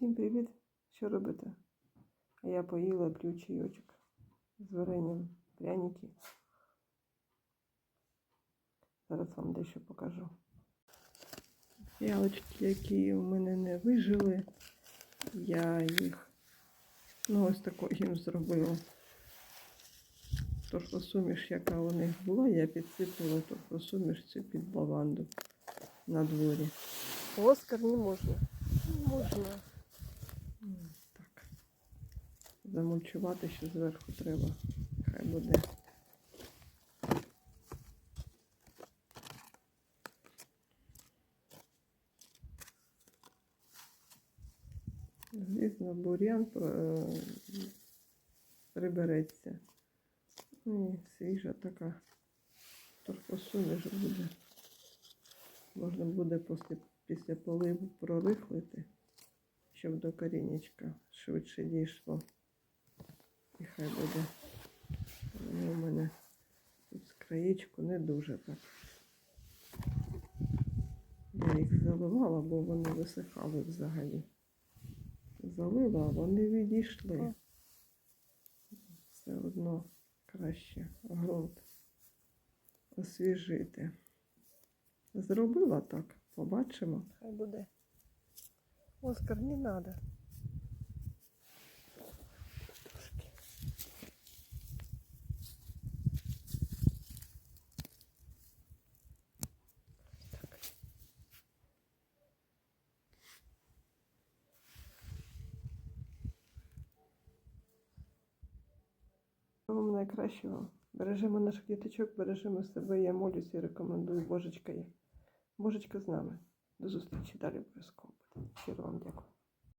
Всім привіт! Що робите? А я поїла п'ю чайочок з варенням пряники. Зараз вам дещо покажу. Ялочки, які у мене не вижили, я їх ну, ось такою їм зробила. Тож суміш, яка у них була, я підсипала ту суміш цю під лаванду на дворі. Оскар не можна. Не можна. М, Так. Замульчувати ще зверху треба. Хай буде. Звісно, бур'ян е, прибереться. Ну і свіжа така торфосуміш буде. Можна буде після, після поливу прорихлити щоб до корінечка швидше дійшло. І хай буде. Вони у мене тут з краєчку не дуже так. Я їх заливала, бо вони висихали взагалі. Залила, а вони відійшли. Все одно краще ґрунт освіжити. Зробила так, побачимо. Хай буде. Оскар, не надо. Всього найкращого. Бережемо наших діточок, бережемо себе. Я молюся і рекомендую. Божечка є. Божечка з нами. До зустрічі далі обов'язково. Щиро вам дякую.